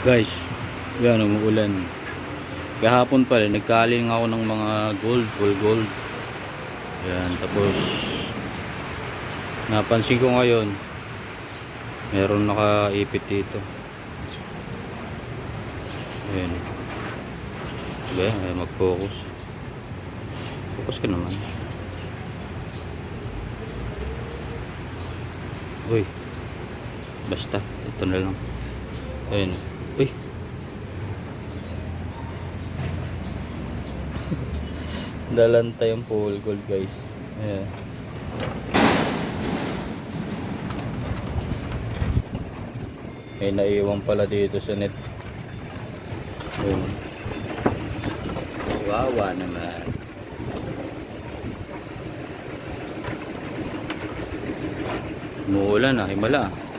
Guys, yan umuulan. Kahapon pala, nagkaling ako ng mga gold, full gold. Yan, tapos napansin ko ngayon, meron nakaipit dito. Ayan. Diba? Ayan, mag-focus. Focus ka naman. Uy. Basta, ito na lang. Ayun. Uy. Dalanta yung pool gold guys. Ayan. May naiwan pala dito sa net. Ayun. Wawa naman. Umuulan ah, himala ah.